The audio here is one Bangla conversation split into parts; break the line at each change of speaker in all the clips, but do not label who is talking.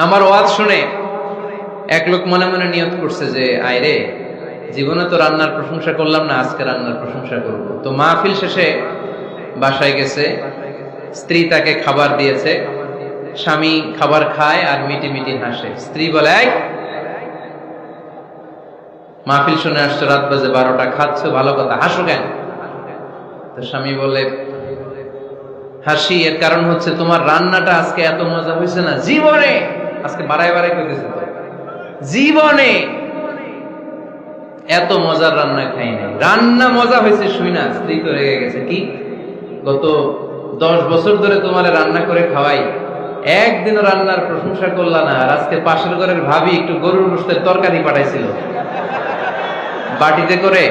আমার ওয়াজ শুনে এক লোক মনে মনে নিয়ত করছে যে আয় রে জীবনে তো রান্নার প্রশংসা করলাম না আজকে রান্নার প্রশংসা করব। তো মাহফিল শেষে বাসায় গেছে স্ত্রী তাকে খাবার দিয়েছে স্বামী খাবার খায় আর মিটি মিটি হাসে। স্ত্রী বলে "এই, মাহফিল শুনে আসছো রাত বাজে বারোটা খাচ্ছ ভালো কথা হাসো কেন? তো স্বামী বলে হাসি এর কারণ হচ্ছে তোমার রান্নাটা আজকে এত মজা হয়েছে না জীবনে আজকে বাড়াই বাড়াই করতেছে তো। জীবনে এত মজার রান্না খাই নাই। রান্না মজা হয়েছে, শুই না, স্ত্রী তো রেগে গেছে। কি? গত দশ বছর ধরে তোমার রান্না করে খাওয়াই। একদিনও রান্নার প্রশংসা করলা না, আর আজকে পাশের ঘরের ভাবি একটু গরুর গোস্তের তরকারি পাঠাইছিল। বাটিতে করে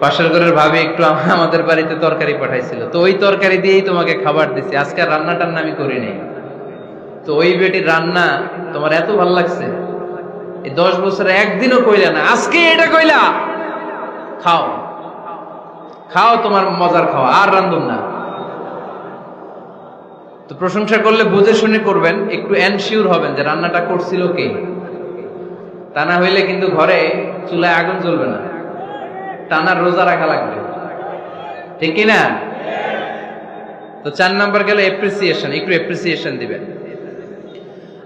পাশের ঘরের ভাবি একটু আমাদের বাড়িতে তরকারি পাঠাইছিল। তো ওই তরকারি দিয়েই তোমাকে খাবার দিছি। আজকে রান্না টান্না আমি করি নাই। তো ওই বেটির রান্না তোমার এত ভালো লাগছে। এই দশ বছরে একদিনও কইলা না, আজকে এটা কইলা। খাও। খাও তোমার মজার খাওয়া, আর রান্ধুন না। তো প্রশংসা করলে বুঝে শুনে করবেন, একটু এনশিওর হবেন যে রান্নাটা করছিল কে। তা না হইলে কিন্তু ঘরে চুলায় আগুন জ্বলবে না। টানার রোজা রাখা লাগবে। ঠিক কি না তো চার নাম্বার গেল এপ্রিসিয়েশন একটু এপ্রিসিয়েশন দিবেন।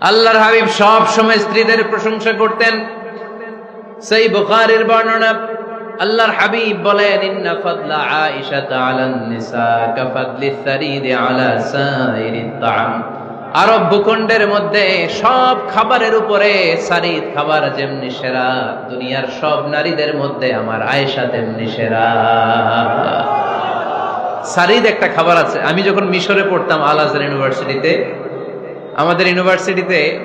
আল্লাহর হাবিব সব সময় স্ত্রীদের প্রশংসা করতেন। সেই বুখারীর বর্ণনা, আল্লাহর হাবিব বলেন, ইন্না ফাদলা আয়েশা আলান নিসা কাফাদলি সারিদ আলা সাইরিত তাআম। আরব ভূখণ্ডের মধ্যে সব খাবারের উপরে সারিদ খাবার যেমনি সেরা, দুনিয়ার সব নারীদের মধ্যে আমার আয়েশা তেমনি সেরা। সারিদ একটা খাবার আছে। আমি যখন মিশরে পড়তাম আল আজহার ইউনিভার্সিটিতে আমাদের ইউনিভার্সিটিতে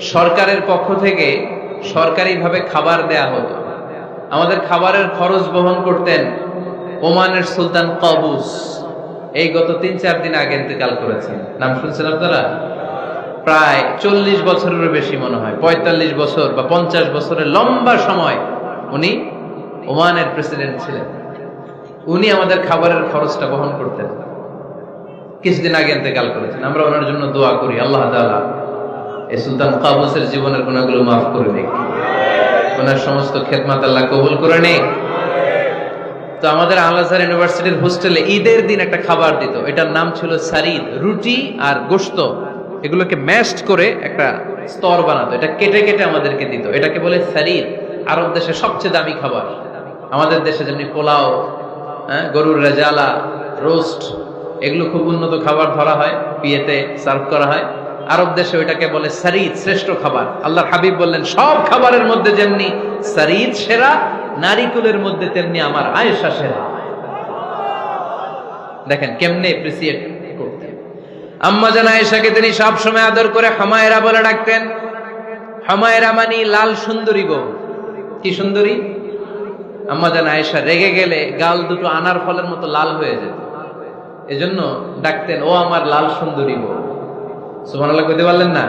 সরকারের পক্ষ থেকে সরকারিভাবে খাবার দেয়া হতো। আমাদের খাবারের খরচ বহন করতেন ওমানের সুলতান কবুস। এই গত তিন চার দিন আগে ইন্তেকাল করেছেন। নাম শুনছেন আপনারা? প্রায় চল্লিশ বছরেরও বেশি মনে হয়। পঁয়তাল্লিশ বছর বা পঞ্চাশ বছরের লম্বা সময় উনি ওমানের প্রেসিডেন্ট ছিলেন। উনি আমাদের খাবারের খরচটা বহন করতেন। কিছুদিন আগে ইন্তেকাল করেছেন। আমরা ওনার জন্য দোয়া করি, আল্লাহ তাআলা এই সুলতান কাবুসের জীবনের গুণাগুলো মাফ করে দিক ওনার সমস্ত খেদমাত আল্লাহ কবুল করে নেই তো আমাদের আল আজহার ইউনিভার্সিটির হোস্টেলে ঈদের দিন একটা খাবার দিত। এটার নাম ছিল সারিদ, রুটি আর গোশত। এগুলোকে ম্যাশড করে একটা স্তর বানাতো। এটা কেটে কেটে আমাদেরকে দিত। এটাকে বলে সারিদ। আরব দেশে সবচেয়ে দামি খাবার। আমাদের দেশে যেমনি পোলাও হ্যাঁ গরুর রেজালা, রোস্ট এগুলো খুব উন্নত খাবার ধরা হয় বিয়েতে সার্ভ করা হয়। আরব দেশে ওইটাকে বলে সারিদ, শ্রেষ্ঠ খাবার। আল্লাহর হাবিব বললেন, সব খাবারের মধ্যে যেমনি সারিদ সেরা নারিকুলের মধ্যে তেমনি আমার আয়েশা সেরা। দেখেন কেমনে এপ্রিসিয়েট করতেন আম্মা জান আয়েশাকে তিনি সব সময় আদর করে হামায়রা বলে ডাকতেন। হামায়রা মানি লাল সুন্দরী গো। কি সুন্দরী? আম্মা জান আয়েশা রেগে গেলে গাল দুটো আনার ফলের মতো লাল হয়ে যেত। এজন্য ডাকতেন, ও আমার লাল সুন্দরী গো সুবহানাল্লাহ কইতে পারলেন না?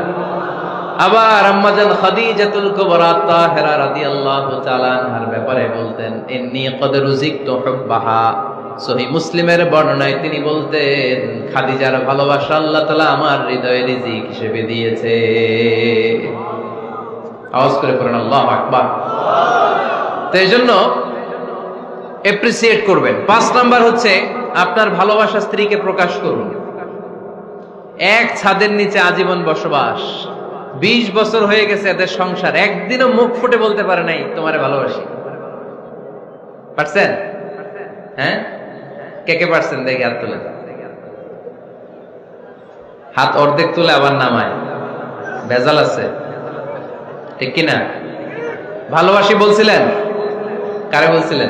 আবার আম্মাজান খাদিজাতুল কুবরা তাহেরা রাদিয়াল্লাহু তাআলা আনহার ব্যাপারে বলতেন, ইন্নী সহি মুসলিমের বর্ণনায় তিনি বলতেন, খাদিজার ভালোবাসা আল্লাহ তাআলা আমার হৃদয়ে রিজিক হিসেবে দিয়েছে। আওয়াজ করে পড়েন, আল্লাহু আকবার। তো এই জন্য এপ্রিসিয়েট করবেন। পাঁচ নাম্বার হচ্ছে আপনার ভালোবাসা স্ত্রীকে প্রকাশ করুন। এক ছাদের নিচে আজীবন বসবাস। বিশ বছর হয়ে গেছে এদের সংসার। একদিনও মুখ ফুটে বলতে পারে নাই, তোমারে ভালোবাসি। পারছেন? হ্যাঁ? কে কে পারছেন? দেখি আর তুলে হাত অর্ধেক তুলে আবার নামায়। ভেজাল আছে। ঠিক কিনা? ভালোবাসি বলছিলেন? কারে বলছিলেন?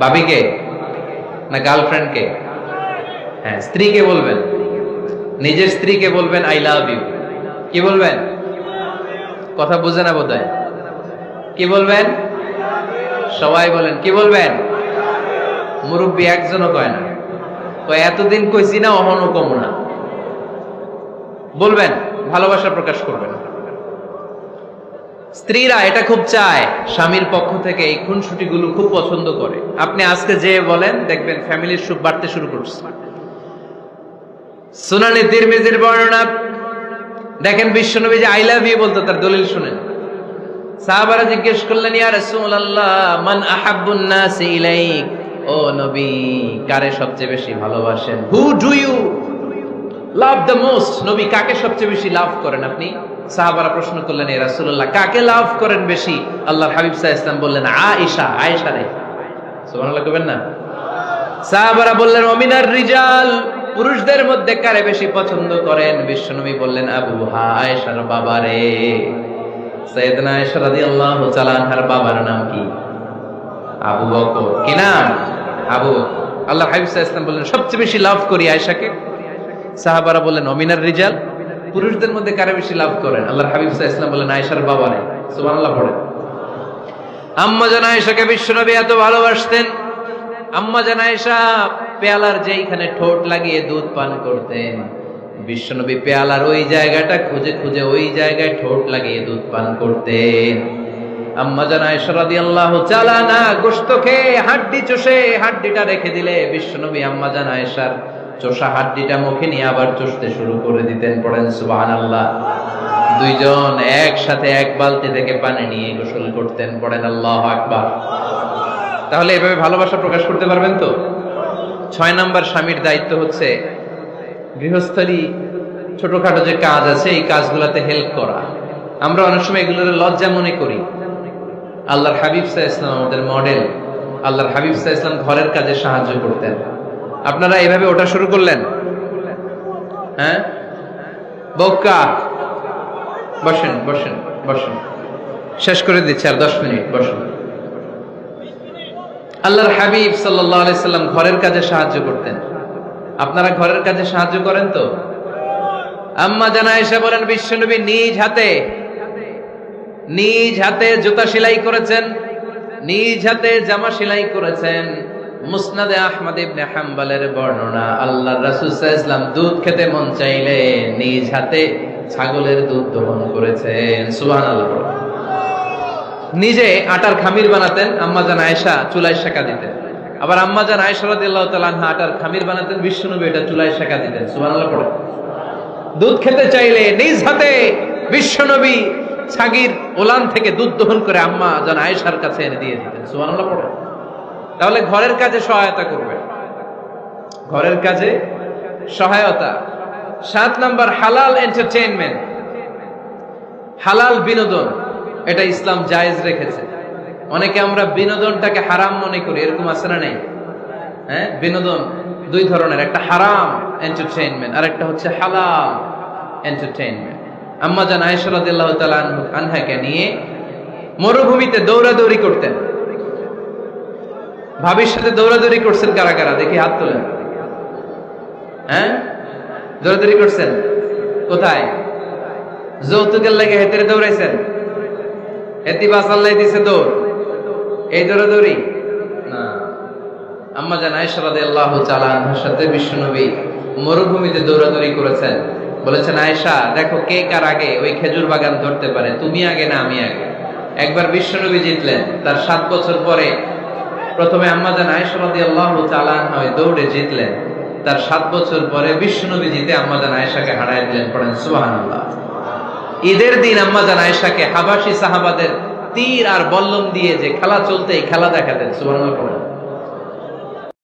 ভাবিকে না গার্লফ্রেন্ডকে? হ্যাঁ স্ত্রীকে বলবেন। নিজের স্ত্রীকে বলবেন, আই লাভ ইউ। কি বলবেন? কথা বুঝে না বোধ কি বলবেন? সবাই বলেন, কি বলবেন? মুরব্বী একজনও কয় না। কয়, এতদিন কইছি না, অহনও কম না। বলবেন, ভালোবাসা প্রকাশ করবেন। স্ত্রীরা এটা খুব চায়, স্বামীর পক্ষ থেকে এই খুনসুটি গুলো খুব পছন্দ করে। আপনি আজকে যে বলেন, দেখবেন ফ্যামিলির সুখ বাড়তে শুরু করছে। সুনানি তিরমিজির বর্ণনা, দেখেন বিশ্বনবী যে আই লাভ ইউ বলতো, তার দলিল শুনেন। সাহাবারা জিজ্ঞেস করলেন, ইয়া রাসূলুল্লাহ, মান আহাব্বুন নাস ইলাইক? ও নবী, কারে সবচেয়ে বেশি ভালোবাসেন? Who do you love the most নবী, কাকে সবচেয়ে বেশি লাভ করেন আপনি? সাহাবারা প্রশ্ন করলেন, এ রাসূলুল্লাহ, কাকে লাভ করেন বেশি? আল্লাহর হাবিব আলাইহি সাল্লাম বললেন, আয়েশা। আয়েশা রে। সুবহানাল্লাহ কবেন না? সাহাবারা বললেন, অমিনার রিজাল, পুরুষদের মধ্যে কারে বেশি পছন্দ করেন? বিশ্বনবী বললেন, আবু আয়েশার বাবা রে। সৈয়দনা বাবার নাম কি? আবু কি নাম? আবু আল্লাহ হাবিব ওয়াসাল্লাম বললেন, সবচেয়ে বেশি লাভ করি আয়েশাকে। সাহাবারা বললেন, অমিনার রিজাল পুরুষদের মধ্যে কারে বেশি লাভ করেন? আল্লাহর হাবিব আলাইহি ওয়াসাল্লাম আয়েশার বাবা রে সুবহানাল্লাহ পড়েন। আম্মা জান আয়েশাকে বিশ্বনবী এত ভালোবাসতেন। আম্মা জান আয়েশা পেয়ালার যেইখানে ঠোঁট লাগিয়ে দুধ পান করতেন, বিশ্বনবী পেয়ালার ওই জায়গাটা খুঁজে খুঁজে ওই জায়গায় ঠোঁট লাগিয়ে দুধ পান করতেন। আম্মা জান আয়েশা রাদিয়াল্লাহু তাআলা না, গোশত খেয়ে, হাড্ডি চষে, হাড্ডিটা রেখে দিলে বিশ্বনবী আম্মা জান আয়েশার চোষা হাড্ডিটা মুখে নিয়ে আবার চষতে শুরু করে দিতেন, পড়েন সুবহানাল্লাহ। দুইজন একসাথে এক বালতি থেকে পানি নিয়ে গোসল করতেন, পড়েন আল্লাহ আকবার। তাহলে এভাবে ভালোবাসা প্রকাশ করতে পারবেন তো? ছয় নাম্বার স্বামীর দায়িত্ব হচ্ছে গৃহস্থলী ছোটখাটো যে কাজ আছে, এই কাজগুলোতে হেল্প করা। আমরা অনেক সময় এগুলোর লজ্জা মনে করি। আল্লাহর হাবিব সাহা ইসলাম আমাদের মডেল আল্লাহর হাবিব সাহা ইসলাম ঘরের কাজে সাহায্য করতেন। আপনারা এভাবে ওটা শুরু করলেন? হ্যাঁ? বক্কা? বসেন বসেন বসেন। শেষ করে দিচ্ছি আর দশ মিনিট, বসেন। আল্লাহর হাবিব সাল্লাম ঘরের কাজে সাহায্য করতেন। আপনারা ঘরের কাজে সাহায্য করেন তো? আম্মা জানা এসে বলেন, বিশ্বনবী নিজ হাতে নিজ হাতে জুতা সেলাই করেছেন, নিজ হাতে জামা সেলাই করেছেন। মুসনাদে আহমদ ইবনে হাম্বালের বর্ণনা আল্লাহ রাসূল সাল্লাল্লাহু দুধ খেতে মন চাইলে নিজ হাতে ছাগলের দুধ দহন করেছেন। সুবহানাল্লাহ। নিজে আটার খামির বানাতেন আম্মাজান আয়েশা চুলায় শেখা দিতেন। আবার আম্মাজান আয়েশা রাদিয়াল্লাহু তাআলা আটার খামির বানাতেন বিশ্বনবী এটা চুলায় শেখা দিতেন। সুবহানাল্লাহ পড়ে দুধ খেতে চাইলে নিজ হাতে বিশ্বনবী ছাগির ওলান থেকে দুধ দহন করে আম্মা জান আয়েশার কাছে এনে দিয়ে দিতেন। সুবহানাল্লাহ পড়ে তাহলে ঘরের কাজে সহায়তা করবে। ঘরের কাজে সহায়তা। সাত নাম্বার, হালাল এন্টারটেইনমেন্ট হালাল বিনোদন। এটা ইসলাম জায়েজ রেখেছে। অনেকে আমরা বিনোদনটাকে হারাম মনে করি, এরকম আছে না নেই? হ্যাঁ বিনোদন দুই ধরনের, একটা হারাম এন্টারটেইনমেন্ট আর একটা হচ্ছে হালাল এন্টারটেইনমেন্ট আম্মা জান আয়েশা রাদিয়াল্লাহু তাআলা আনহু- আনহাকে নিয়ে মরুভূমিতে দৌড়াদৌড়ি করতেন। ভাবির সাথে দৌড়াদৌড়ি করছেন কারা কারা? দেখি হাত তোলেন। হ্যাঁ? দৌড়াদৌড়ি করছেন? কোথায়? যৌতুকের লেগে হেতেরে দৌড়াইছেন? হেতি বাসাল্লাই দিছে দৌড়। এই দৌড়াদৌড়ি? না। আম্মা জান আয়েশা রাদিয়াল্লাহু তাআলা সাথে বিশ্বনবী মরুভূমিতে দৌড়াদৌড়ি করেছেন। বলেছেন, আয়েশা, দেখো কে কার আগে ওই খেজুর বাগান ধরতে পারে? তুমি আগে না আমি আগে? একবার বিশ্বনবী জিতলেন। তার সাত বছর পরে প্রথমে আম্মা জান আয়েশা রাদিয়াল্লাহু তাআলা আনহা দৌড়ে জিতলেন। তার সাত বছর পরে বিশ্বনবী জিতে আম্মাজান আয়েশাকে হারায় দিলেন পড়েন সুবহানাল্লাহ। ঈদের দিন আম্মাজান আয়েশাকে হাবাসি সাহাবাদের তীর আর বল্লম দিয়ে যে খেলা চলতে এই খেলা দেখাতেন পড়েন।